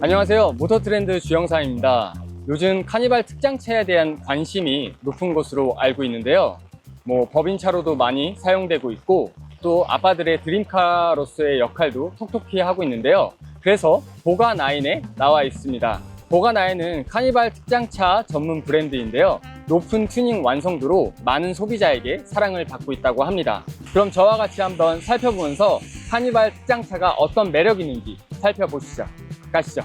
안녕하세요. 모터트렌드 주영상입니다. 요즘 카니발 특장차에 대한 관심이 높은 것으로 알고 있는데요. 뭐 법인차로도 많이 사용되고 있고 또 아빠들의 드림카로서의 역할도 톡톡히 하고 있는데요. 그래서 보가나인에 나와 있습니다. 보가나인은 카니발 특장차 전문 브랜드인데요. 높은 튜닝 완성도로 많은 소비자에게 사랑을 받고 있다고 합니다. 그럼 저와 같이 한번 살펴보면서 카니발 특장차가 어떤 매력이 있는지 살펴보시죠. 가시죠.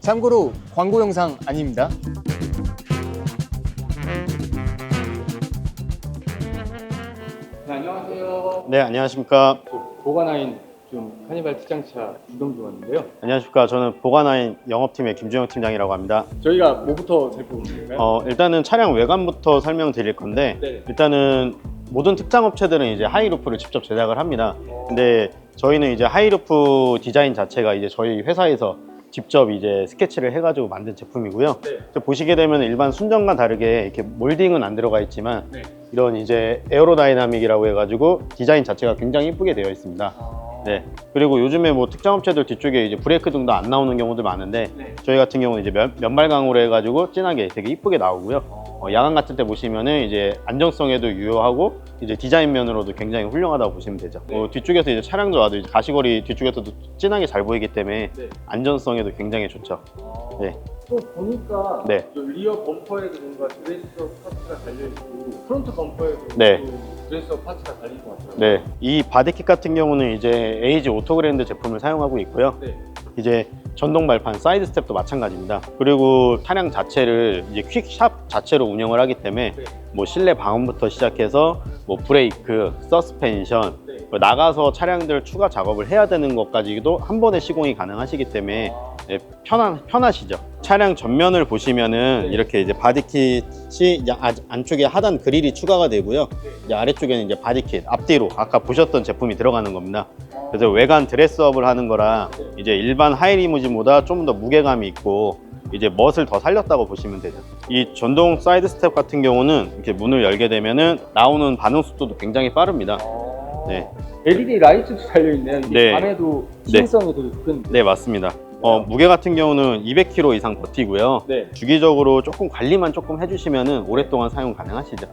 참고로 광고 영상 아닙니다. 네, 안녕하세요. 네, 안녕하십니까. 보가나인 좀 카니발 특장차 중왔는데요 안녕하십니까. 저는 보관아인 영업팀의 김주영 팀장이라고 합니다. 저희가 뭐부터 살펴보면 될까요? 어, 일단은 차량 외관부터 설명드릴 건데, 네. 일단은 모든 특장 업체들은 이제 하이루프를 직접 제작을 합니다. 어, 근데 저희는 이제 하이루프 디자인 자체가 이제 저희 회사에서 직접 이제 스케치를 해가지고 만든 제품이고요. 네. 저 보시게 되면 일반 순정과 다르게 이렇게 몰딩은 안 들어가 있지만 네. 이런 이제 에어로다이나믹이라고 해가지고 디자인 자체가 굉장히 이쁘게 되어 있습니다. 아, 네. 그리고 요즘에 뭐 특장 업체들 뒤쪽에 이제 브레이크 등도 안 나오는 경우도 많은데 네. 저희 같은 경우는 이제 면, 면발강으로 해가지고 진하게 되게 이쁘게 나오고요. 어, 어, 야간 같은 때 보시면은 이제 안정성에도 유효하고 이제 디자인 면으로도 굉장히 훌륭하다고 보시면 되죠. 네. 어, 뒤쪽에서 이제 차량도 와도 이제 가시거리 뒤쪽에서도 진하게 잘 보이기 때문에 네. 안전성에도 굉장히 좋죠. 어, 네. 또 보니까 네. 저 리어 범퍼에도 뭔가 드레스업 파츠가 달려있고 프론트 범퍼에도 네. 또 드레스업 파츠가 달린 것 같아요. 네. 이 바디킷 같은 경우는 이제 에이지 오토그랜드 제품을 사용하고 있고요. 네. 이제 전동 발판 사이드 스텝도 마찬가지입니다. 그리고 차량 자체를 이제 퀵샵 자체로 운영을 하기 때문에 네. 뭐 실내 방음부터 시작해서 뭐 브레이크, 서스펜션 네. 뭐 나가서 차량들 추가 작업을 해야 되는 것까지도 한 번에 시공이 가능하시기 때문에 아, 네, 편한 편하시죠. 차량 전면을 보시면은 네. 이렇게 이제 바디킷이 아- 안쪽에 하단 그릴이 추가가 되고요. 네. 이제 아래쪽에는 이제 바디킷 앞뒤로 아까 보셨던 제품이 들어가는 겁니다. 그래서 외관 드레스업을 하는 거라 이제 일반 하이리무진보다 좀 더 무게감이 있고 이제 멋을 더 살렸다고 보시면 되죠. 이 전동 사이드 스텝 같은 경우는 이렇게 문을 열게 되면은 나오는 반응 속도도 굉장히 빠릅니다. 아, 네. LED 라이트도 달려있네요. 네. 밤에도 네. 시인성이 되게 큰. 네, 맞습니다. 어, 무게 같은 경우는 200kg 이상 버티고요. 네. 주기적으로 조금 관리만 조금 해주시면은 오랫동안 사용 가능하시죠.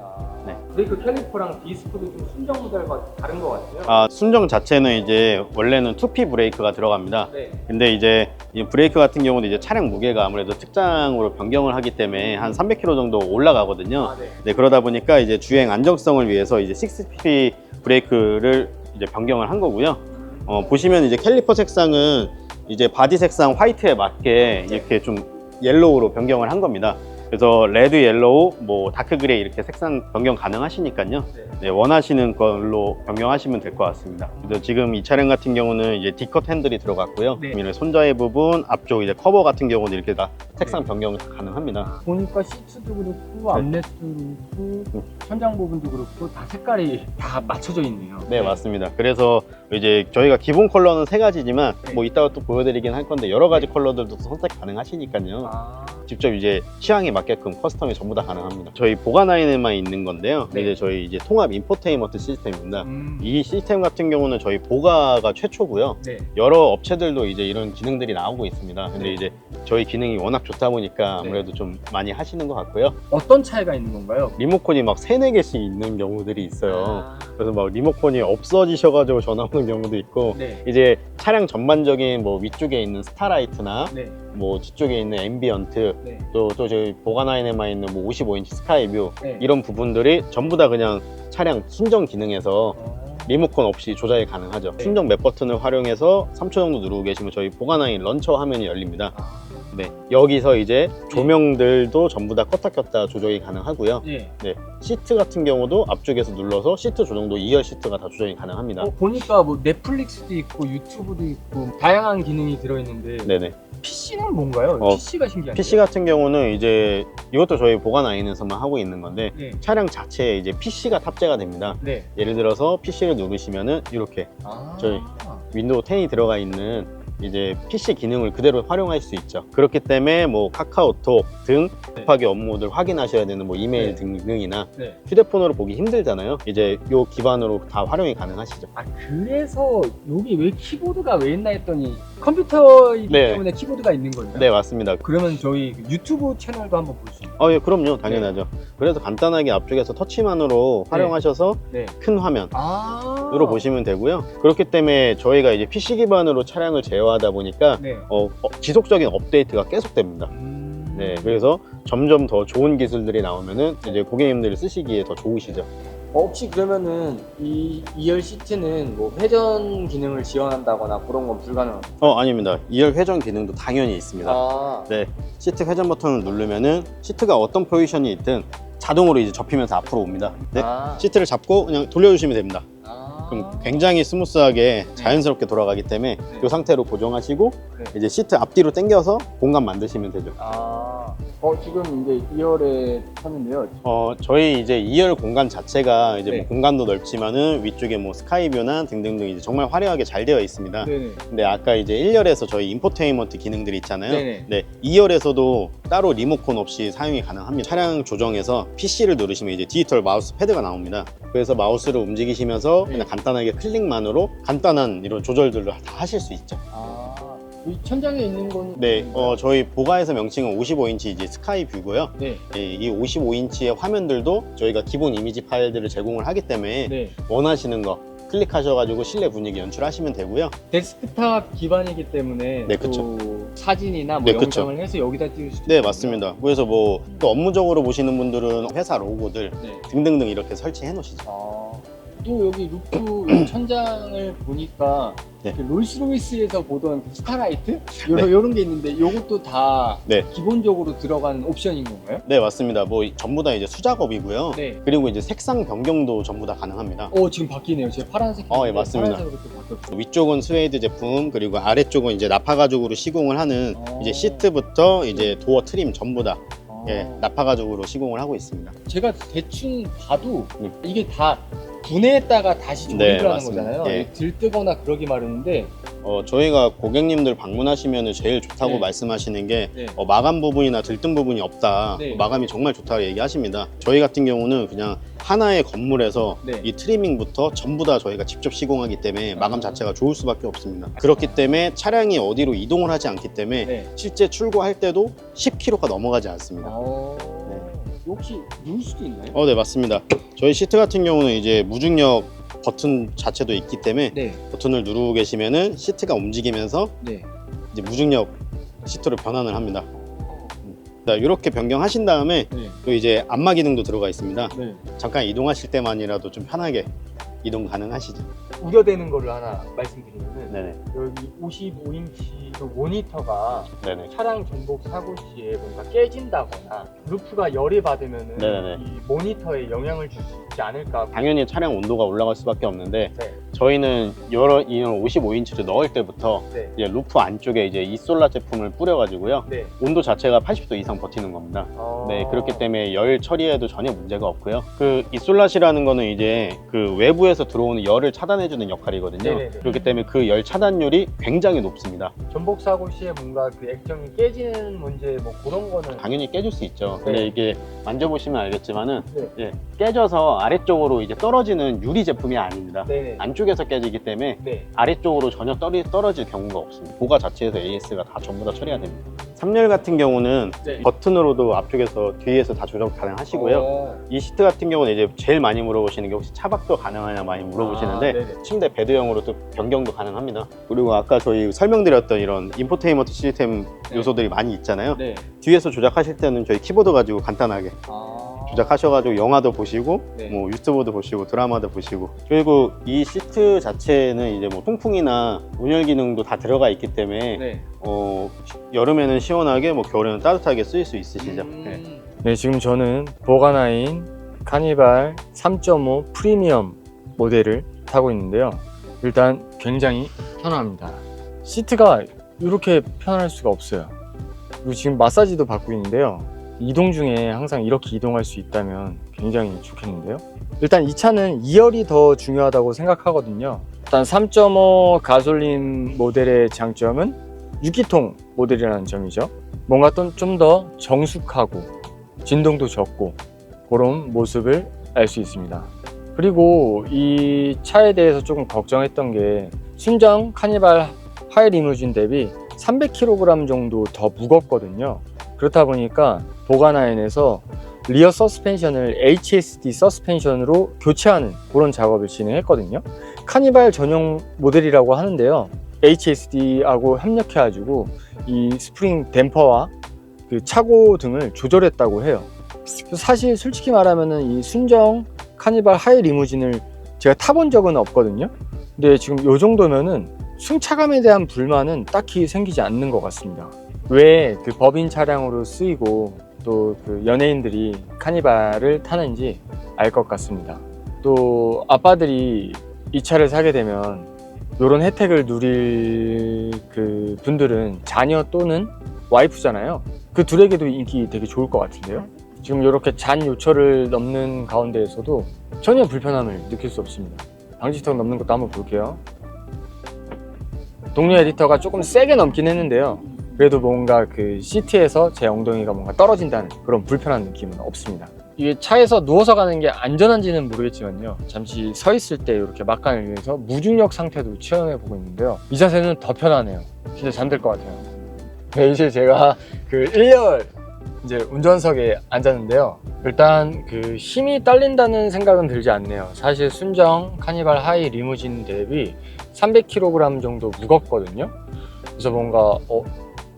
아, 네. 브레이크 캘리퍼랑 디스크도 좀 순정 모델과 다른 것 같아요. 아, 순정 자체는 이제 원래는 2P 브레이크가 들어갑니다. 네. 근데 이제 이 브레이크 같은 경우는 이제 차량 무게가 아무래도 특장으로 변경을 하기 때문에 한 300kg 정도 올라가거든요. 아, 네. 네, 그러다 보니까 이제 주행 안정성을 위해서 이제 6P 브레이크를 이제 변경을 한 거고요. 어, 보시면 이제 캘리퍼 색상은 이제 바디 색상 화이트에 맞게 이렇게 좀 옐로우로 변경을 한 겁니다. 그래서 레드, 옐로우, 뭐 다크 그레이 이렇게 색상 변경 가능하시니까요. 네. 네, 원하시는 걸로 변경하시면 될 것 같습니다. 그래서 지금 이 차량 같은 경우는 이제 D컷 핸들이 들어갔고요. 네. 그다음에 손잡이 부분, 앞쪽 이제 커버 같은 경우는 이렇게 다 색상 변경 가능합니다. 보니까 시트도 그렇고 암레스도 그렇고 천장 부분도 그렇고 다 색깔이 다 맞춰져 있네요. 네, 맞습니다. 그래서 이제 저희가 기본 컬러는 세 가지지만 네. 뭐 이따가 또 보여드리긴 할 건데 여러 가지 컬러들도 선택 가능하시니까요. 아, 직접 이제 취향에 맞게끔 커스텀이 전부 다 가능합니다. 저희 보관 라인에만 있는 건데요. 네. 이제 저희 이제 통합 인포테인먼트 시스템입니다. 음, 이 시스템 같은 경우는 저희 보가가 최초고요. 네. 여러 업체들도 이제 이런 기능들이 나오고 있습니다. 근데 네. 이제 저희 기능이 워낙 좋다 보니까 아무래도 좀 많이 하시는 것 같고요. 어떤 차이가 있는 건가요? 리모컨이 막 세네 개씩 있는 경우들이 있어요. 아, 그래서 막 리모컨이 없어지셔가지고 전화 오는 경우도 있고 네. 이제 차량 전반적인 뭐 위쪽에 있는 스타라이트나 네. 뭐 뒤쪽에 있는 앰비언트 네. 또, 또 저희 보관라인에만 있는 뭐 55인치 스카이뷰 네. 이런 부분들이 전부 다 그냥 차량 순정 기능에서 어, 리모컨 없이 조작이 가능하죠. 네. 순정 맵 버튼을 활용해서 3초 정도 누르고 계시면 저희 보관라인 런처 화면이 열립니다. 아, 네. 여기서 이제 조명들도 전부 다 껐다 켰다 조정이 가능하고요. 네. 네. 시트 같은 경우도 앞쪽에서 눌러서 시트 조정도 2열 시트가 다 조정이 가능합니다. 어, 보니까 뭐 넷플릭스도 있고 유튜브도 있고 다양한 기능이 들어있는데 네네. PC는 뭔가요? 어, PC가 신기한데. PC 같은 경우는 이제 이것도 저희 보관 라인에서만 하고 있는 건데 네. 차량 자체에 이제 PC가 탑재가 됩니다. 네. 예를 들어서 PC를 누르시면은 이렇게 아, 저희 윈도우 10이 들어가 있는 이제 PC 기능을 그대로 활용할 수 있죠. 그렇기 때문에 뭐 카카오톡 등 네. 급하게 업무들 확인하셔야 되는 뭐 이메일 네. 등등이나 네. 휴대폰으로 보기 힘들잖아요. 이제 요 기반으로 다 활용이 가능하시죠. 아 그래서 여기 왜 키보드가 왜 있나 했더니 컴퓨터이기 네. 때문에 키보드가 있는 거예요. 네, 맞습니다. 그러면 저희 그 유튜브 채널도 한번 볼 수 있나요? 어, 예, 그럼요. 당연하죠. 그래서 간단하게 앞쪽에서 터치만으로 활용하셔서 네. 큰 화면 아. 으로 보시면 되고요. 그렇기 때문에 저희가 이제 PC 기반으로 차량을 제어하다 보니까 네. 어, 어, 지속적인 업데이트가 계속됩니다. 음. 네, 그래서 점점 더 좋은 기술들이 나오면은 이제 고객님들이 쓰시기에 더 좋으시죠. 어, 혹시 그러면은 이 2열 시트는 뭐 회전 기능을 지원한다거나 그런 건 불가능한가요? 어, 아닙니다. 2열 회전 기능도 당연히 있습니다. 아, 네, 시트 회전 버튼을 누르면은 시트가 어떤 포지션이 있든 자동으로 이제 접히면서 앞으로 옵니다. 네, 아, 시트를 잡고 그냥 돌려주시면 됩니다. 아. 그럼 굉장히 스무스하게 자연스럽게 돌아가기 때문에 네. 이 상태로 고정하시고 네. 이제 시트 앞뒤로 당겨서 공간 만드시면 되죠. 아, 어, 지금 이제 2열에 탔는데요. 어, 저희 이제 2열 공간 자체가 이제 네. 뭐 공간도 넓지만은 위쪽에 뭐 스카이뷰나 등등등 이제 정말 화려하게 잘 되어 있습니다. 네네. 근데 아까 이제 1열에서 저희 인포테인먼트 기능들이 있잖아요. 네네. 네, 2열에서도 따로 리모컨 없이 사용이 가능합니다. 차량 조정에서 PC를 누르시면 이제 디지털 마우스 패드가 나옵니다. 그래서 마우스를 움직이시면서 네. 그냥 간단 하게 클릭만으로 간단한 이런 조절들을 다 하실 수 있죠. 아, 이 천장에 있는 건. 네, 어, 저희 보가에서 명칭은 55인치 이제 스카이 뷰고요. 네. 예, 이 55인치의 화면들도 저희가 기본 이미지 파일들을 제공을 하기 때문에 네. 원하시는 거 클릭하셔가지고 실내 분위기 연출하시면 되고요. 데스크탑 기반이기 때문에 네, 또 사진이나 뭐 네, 그쵸. 영상을 해서 여기다 띄울 수도 네, 있거든요. 맞습니다. 그래서 뭐 또 업무적으로 보시는 분들은 회사 로고들 네. 등등등 이렇게 설치해 놓으시죠. 아, 또 여기 루프 천장을 보니까 네. 그 롤스로이스에서 보던 그 스타라이트 요런, 요런 게 있는데 이것도 다 네. 기본적으로 들어가는 옵션인 건가요? 네, 맞습니다. 뭐 전부 다 이제 수작업이고요. 네. 그리고 이제 색상 변경도 전부 다 가능합니다. 어 지금 바뀌네요. 제 파란색. 어, 예, 맞습니다. 파란색으로 또 바뀌었어요. 위쪽은 스웨이드 제품 그리고 아래쪽은 이제 나파 가죽으로 시공을 하는 어. 이제 시트부터 이제 도어 트림 전부 다 아. 예, 나파 가죽으로 시공을 하고 있습니다. 제가 대충 봐도 음. 이게 다 분해했다가 다시 조립을 네, 하는 맞습니다. 거잖아요. 예. 들뜨거나 그러기 마련인데 어, 저희가 고객님들 방문하시면 제일 좋다고 네. 말씀하시는 게 네. 어, 마감 부분이나 들뜬 부분이 없다. 네. 어, 마감이 정말 좋다고 얘기하십니다. 저희 같은 경우는 그냥 하나의 건물에서 네. 이 트리밍부터 전부 다 저희가 직접 시공하기 때문에 마감 아. 자체가 좋을 수밖에 없습니다. 그렇기 때문에 차량이 어디로 이동을 하지 않기 때문에 네. 실제 출고할 때도 10km가 넘어가지 않습니다. 어... 혹시 누울 수도 있나요? 어, 네, 맞습니다. 저희 시트 같은 경우는 이제 무중력 버튼 자체도 있기 때문에 네. 버튼을 누르고 계시면은 시트가 움직이면서 네. 이제 무중력 시트로 변환을 합니다. 자, 이렇게 변경하신 다음에 네. 또 이제 안마 기능도 들어가 있습니다. 네. 잠깐 이동하실 때만이라도 좀 편하게 이동 가능하시죠. 우려되는 거를 하나 말씀드리면은 네네. 여기 55인치 그 모니터가 네네. 차량 전복 사고 시에 뭔가 깨진다거나 루프가 열이 네네네. 이 모니터에 영향을 있지 않을까. 당연히 차량 온도가 올라갈 수밖에 없는데 네. 저희는 여러 이런 55인치를 넣을 때부터 네. 이제 루프 안쪽에 이제 이솔라 제품을 뿌려가지고요. 네. 온도 자체가 80도 이상 버티는 겁니다. 어... 네, 그렇기 때문에 열 처리에도 전혀 문제가 없고요. 그 이솔라시라는 거는 이제 그 외부에서 들어오는 열을 차단해주는 역할이거든요. 네네네. 그렇기 때문에 그 열 차단율이 굉장히 높습니다. 전복 사고 시에 뭔가 그 액정이 깨지는 문제 뭐 그런 거는 당연히 깨질 수 있죠. 근데 네. 이게 만져보시면 알겠지만은 네. 예, 깨져서 아래쪽으로 이제 떨어지는 유리 제품이 아닙니다. 네네. 안쪽 에서 깨지기 때문에 네. 아래쪽으로 전혀 떨이, 떨어질 경우가 없습니다. 보가 자체에서 AS가 다 전부 다 처리가 됩니다. 3열 같은 경우는 네. 버튼으로도 앞쪽에서 뒤에서 다 조정 가능하시고요. 어... 이 시트 같은 경우는 이제 제일 많이 물어보시는 게 혹시 차박도 가능하냐 많이 물어보시는데 아. 침대 베드형으로 또 변경도 가능합니다. 그리고 아까 저희 설명드렸던 이런 인포테인먼트 시스템 네. 요소들이 많이 있잖아요. 네. 뒤에서 조작하실 때는 저희 키보드 가지고 간단하게 아... 조작하셔가지고 영화도 보시고 네. 뭐 유튜브도 보시고 드라마도 보시고 그리고 이 시트 자체는 이제 뭐 통풍이나 온열 기능도 다 들어가 있기 때문에 네. 어, 여름에는 시원하게 뭐 겨울에는 따뜻하게 쓸수 있으시죠. 음... 네. 네, 지금 저는 보가나인 카니발 3.5 프리미엄 모델을 타고 있는데요. 일단 굉장히 편합니다. 시트가 이렇게 편할 수가 없어요. 그리고 지금 마사지도 받고 있는데요. 이동 중에 항상 이렇게 이동할 수 있다면 굉장히 좋겠는데요. 일단 이 차는 2열이 더 중요하다고 생각하거든요. 일단 3.5 가솔린 모델의 장점은 6기통 모델이라는 점이죠. 뭔가 좀 더 정숙하고 진동도 적고 그런 모습을 알 수 있습니다. 그리고 이 차에 대해서 조금 걱정했던 게 순정 카니발 하이 리무진 대비 300kg 정도 더 무겁거든요. 그렇다 보니까 보가나인에서 리어 서스펜션을 HSD 서스펜션으로 교체하는 그런 작업을 진행했거든요. 카니발 전용 모델이라고 하는데요. HSD하고 협력해가지고 이 스프링 댐퍼와 그 차고 등을 조절했다고 해요. 사실 솔직히 말하면은 이 순정 카니발 하이 리무진을 제가 타본 적은 없거든요. 근데 지금 이 정도면은 승차감에 대한 불만은 딱히 생기지 않는 것 같습니다. 왜 그 법인 차량으로 쓰이고 또 그 연예인들이 카니발을 타는지 알 것 같습니다. 또 아빠들이 이 차를 사게 되면 이런 혜택을 누릴 그 분들은 자녀 또는 와이프잖아요. 그 둘에게도 인기 되게 좋을 것 같은데요. 지금 이렇게 잔 요철을 넘는 가운데에서도 전혀 불편함을 느낄 수 없습니다. 방지턱 넘는 것도 한번 볼게요. 동료 에디터가 조금 세게 넘긴 했는데요. 그래도 뭔가 그 시트에서 제 엉덩이가 뭔가 떨어진다는 그런 불편한 느낌은 없습니다. 이게 차에서 누워서 가는 게 안전한지는 모르겠지만요. 잠시 서 있을 때 이렇게 막간을 위해서 무중력 상태도 체험해 보고 있는데요. 이 자세는 더 편하네요. 진짜 잠들 것 같아요. 네, 이제 제가 그 1열 이제 운전석에 앉았는데요. 일단 그 힘이 딸린다는 생각은 들지 않네요. 사실 순정 카니발 하이 리무진 대비 300kg 정도 무겁거든요. 그래서 뭔가 어,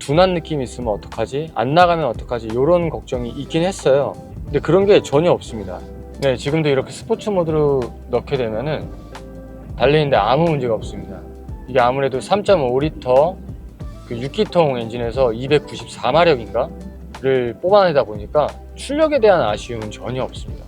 둔한 느낌이 있으면 어떡하지? 안 나가면 어떡하지? 이런 걱정이 있긴 했어요. 근데 그런 게 전혀 없습니다. 네, 지금도 이렇게 스포츠 모드로 넣게 되면은 달리는데 아무 문제가 없습니다. 이게 아무래도 3.5리터 그 6기통 엔진에서 294마력인가를 뽑아내다 보니까 출력에 대한 아쉬움은 전혀 없습니다.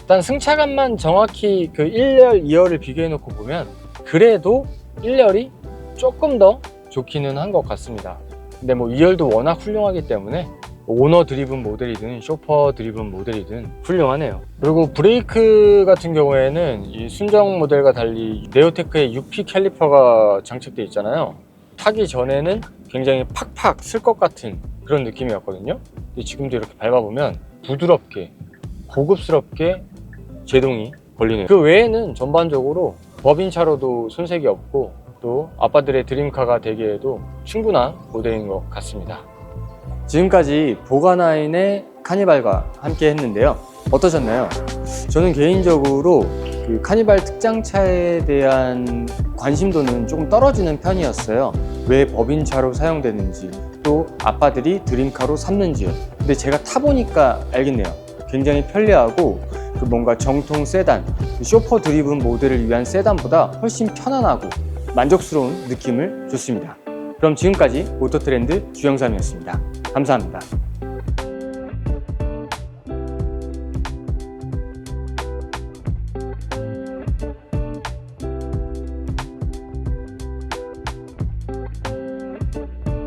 일단 승차감만 정확히 그 1열, 2열을 비교해 놓고 보면 그래도 1열이 조금 더 좋기는 한 것 같습니다. 근데 뭐 2열도 워낙 훌륭하기 때문에 오너 드리븐 모델이든 쇼퍼 드리븐 모델이든 훌륭하네요. 그리고 브레이크 같은 경우에는 이 순정 모델과 달리 네오테크의 6P 캘리퍼가 장착되어 있잖아요. 타기 전에는 굉장히 팍팍 쓸 것 같은 그런 느낌이었거든요. 근데 지금도 이렇게 밟아보면 부드럽게 고급스럽게 제동이 걸리네요. 그 외에는 전반적으로 법인차로도 손색이 없고 또 아빠들의 드림카가 되기에도 충분한 모델인 것 같습니다. 지금까지 보가나인의 카니발과 함께 했는데요. 어떠셨나요? 저는 개인적으로 그 카니발 특장차에 대한 관심도는 조금 떨어지는 편이었어요. 왜 법인차로 사용되는지, 또 아빠들이 드림카로 삼는지요. 근데 제가 타보니까 알겠네요. 굉장히 편리하고 그 뭔가 정통 세단, 그 쇼퍼 드리븐 모델을 위한 세단보다 훨씬 편안하고 만족스러운 느낌을 줬습니다. 그럼 지금까지 오토트렌드 주영삼이었습니다. 감사합니다.